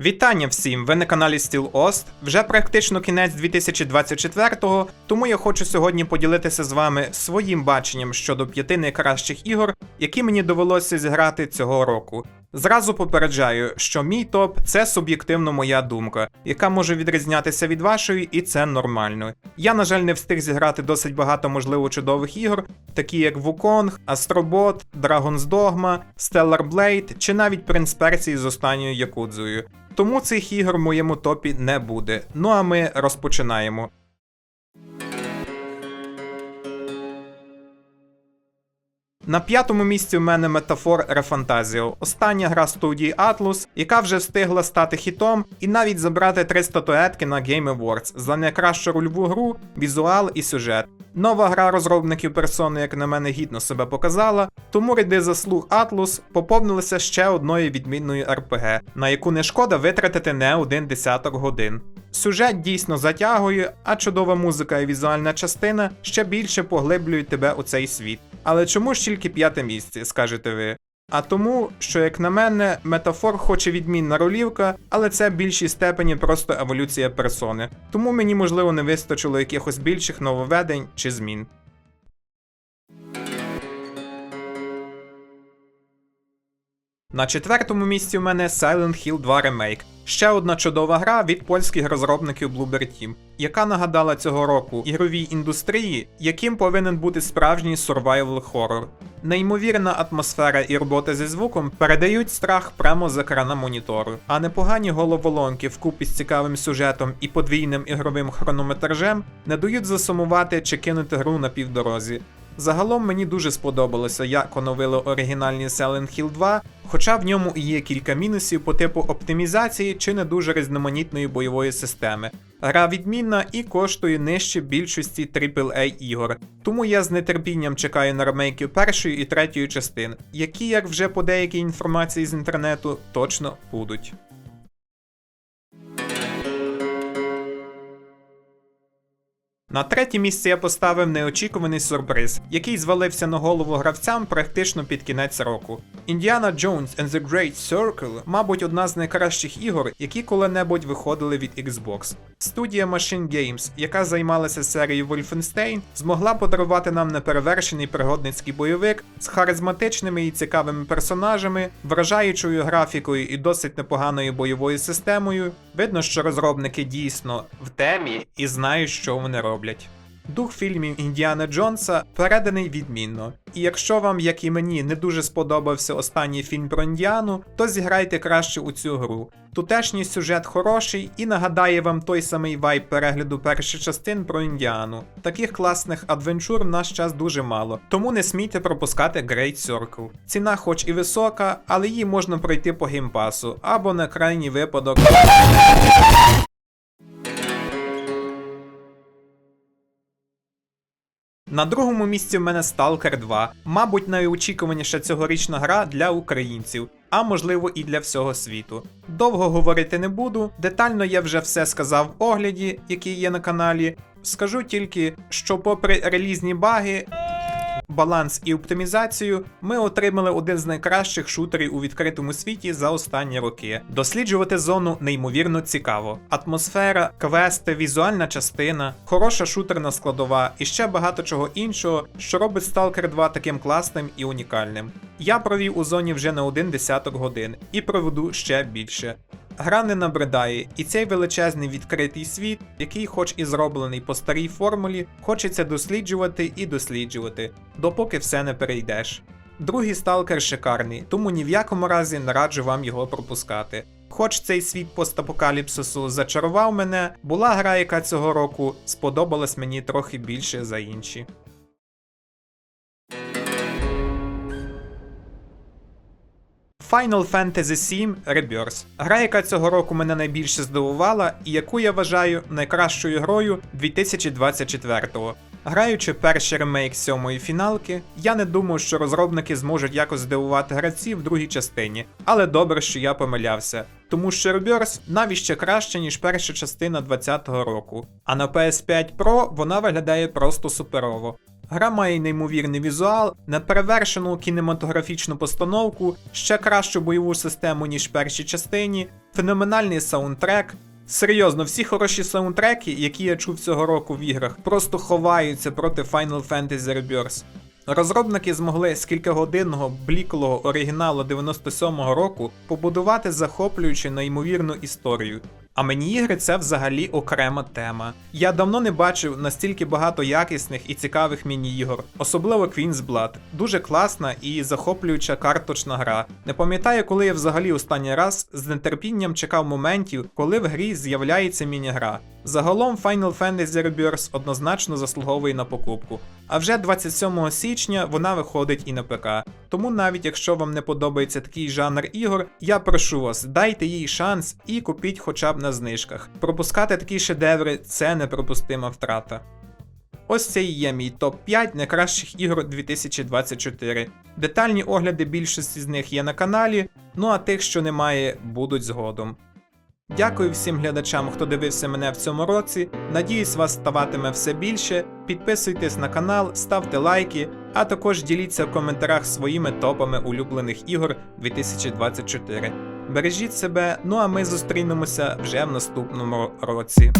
Вітання всім! Ви на каналі Steel Ost. Вже практично кінець 2024-го, тому я хочу сьогодні поділитися з вами своїм баченням щодо п'яти найкращих ігор, які мені довелося зіграти цього року. Зразу попереджаю, що мій топ це суб'єктивно моя думка, яка може відрізнятися від вашої, і це нормально. Я, на жаль, не встиг зіграти досить багато можливо чудових ігор, такі як Wukong, Astrobot, Dragon's Dogma, Stellar Blade чи навіть Принц Персії з останньою Якудзою. Тому цих ігор в моєму топі не буде. Ну а ми розпочинаємо. На п'ятому місці в мене метафор Рефантазіо, остання гра студії Atlus, яка вже встигла стати хітом і навіть забрати три статуетки на Game Awards за найкращу рольову гру, візуал і сюжет. Нова гра розробників персони, як на мене, гідно себе показала, тому ряди заслуг Atlus поповнилися ще одною відмінною RPG, на яку не шкода витратити не один десяток годин. Сюжет дійсно затягує, а чудова музика і візуальна частина ще більше поглиблюють тебе у цей світ. Але чому ж тільки п'яте місце, скажете ви? А тому, що, як на мене, метафор хоче відмінна ролівка, але це в більшій степені просто еволюція персони. Тому мені можливо не вистачило якихось більших нововведень чи змін. На четвертому місці у мене Silent Hill 2 Remake. Ще одна чудова гра від польських розробників Bloober Team, яка нагадала цього року ігровій індустрії, яким повинен бути справжній survival horror. Неймовірна атмосфера і робота зі звуком передають страх прямо з екрана монітору, а непогані головоломки вкупі з цікавим сюжетом і подвійним ігровим хронометражем не дають засумувати чи кинути гру на півдорозі. Загалом мені дуже сподобалося, як оновили оригінальний Silent Hill 2, хоча в ньому і є кілька мінусів по типу оптимізації чи не дуже різноманітної бойової системи. Гра відмінна і коштує нижче більшості AAA ігор, тому я з нетерпінням чекаю на ремейки першої і третьої частин, які, як вже по деякій інформації з інтернету, точно будуть. На третє місце я поставив неочікуваний сюрприз, який звалився на голову гравцям практично під кінець року. Indiana Jones and the Great Circle, мабуть, одна з найкращих ігор, які коли-небудь виходили від Xbox. Студія Machine Games, яка займалася серією Wolfenstein, змогла подарувати нам неперевершений пригодницький бойовик з харизматичними і цікавими персонажами, вражаючою графікою і досить непоганою бойовою системою. Видно, що розробники дійсно в темі і знають, що вони роблять. Дух фільмів Індіана Джонса переданий відмінно. І якщо вам, як і мені, не дуже сподобався останній фільм про Індіану, то зіграйте краще у цю гру. Тутешній сюжет хороший і нагадає вам той самий вайб перегляду перших частин про Індіану. Таких класних адвенчур в наш час дуже мало, тому не смійте пропускати Great Circle. Ціна хоч і висока, але її можна пройти по геймпасу або на крайній випадок. На другому місці в мене Stalker 2, мабуть, найочікуваніша цьогорічна гра для українців, а можливо і для всього світу. Довго говорити не буду, детально я вже все сказав в огляді, який є на каналі. Скажу тільки, що попри релізні баги. Баланс і оптимізацію ми отримали один з найкращих шутерів у відкритому світі за останні роки. Досліджувати зону неймовірно цікаво. Атмосфера, квести, візуальна частина, хороша шутерна складова і ще багато чого іншого, що робить Stalker 2 таким класним і унікальним. Я провів у зоні вже не один десяток годин і проведу ще більше. Гра не набридає, і цей величезний відкритий світ, який, хоч і зроблений по старій формулі, хочеться досліджувати і досліджувати, допоки все не перейдеш. Другий сталкер шикарний, тому ні в якому разі не раджу вам його пропускати. Хоч цей світ постапокаліпсису зачарував мене, була гра, яка цього року сподобалась мені трохи більше за інші. Final Fantasy VII Rebirth. Гра, яка цього року мене найбільше здивувала, і яку я вважаю найкращою грою 2024-го. Граючи перший ремейк сьомої фіналки, я не думав, що розробники зможуть якось здивувати гравців в другій частині, але добре, що я помилявся. Тому що Rebirth навіть ще краще, ніж перша частина 2020 року. А на PS5 Pro вона виглядає просто суперово. Гра має неймовірний візуал, неперевершену кінематографічну постановку, ще кращу бойову систему, ніж в першій частині, феноменальний саундтрек. Серйозно, всі хороші саундтреки, які я чув цього року в іграх, просто ховаються проти Final Fantasy Rebirth. Розробники змогли з кількагодинного бліклого оригіналу 97-го року побудувати захоплюючу неймовірну історію. А мені ігри це взагалі окрема тема. Я давно не бачив настільки багато якісних і цікавих міні-ігор, особливо Queen's Blood. Дуже класна і захоплююча карточна гра. Не пам'ятаю, коли я взагалі останній раз з нетерпінням чекав моментів, коли в грі з'являється міні-гра. Загалом Final Fantasy Rebirth однозначно заслуговує на покупку. А вже 27 січня вона виходить і на ПК. Тому навіть якщо вам не подобається такий жанр ігор, я прошу вас, дайте їй шанс і купіть хоча б на знижках. Пропускати такі шедеври це непропустима втрата. Ось це і є мій топ-5 найкращих ігор 2024. Детальні огляди більшості з них є на каналі, ну а тих, що немає, будуть згодом. Дякую всім глядачам, хто дивився мене в цьому році. Надіюсь, вас ставатиме все більше. Підписуйтесь на канал, ставте лайки, а також діліться в коментарях своїми топами улюблених ігор 2024. Бережіть себе, ну а ми зустрінемося вже в наступному році.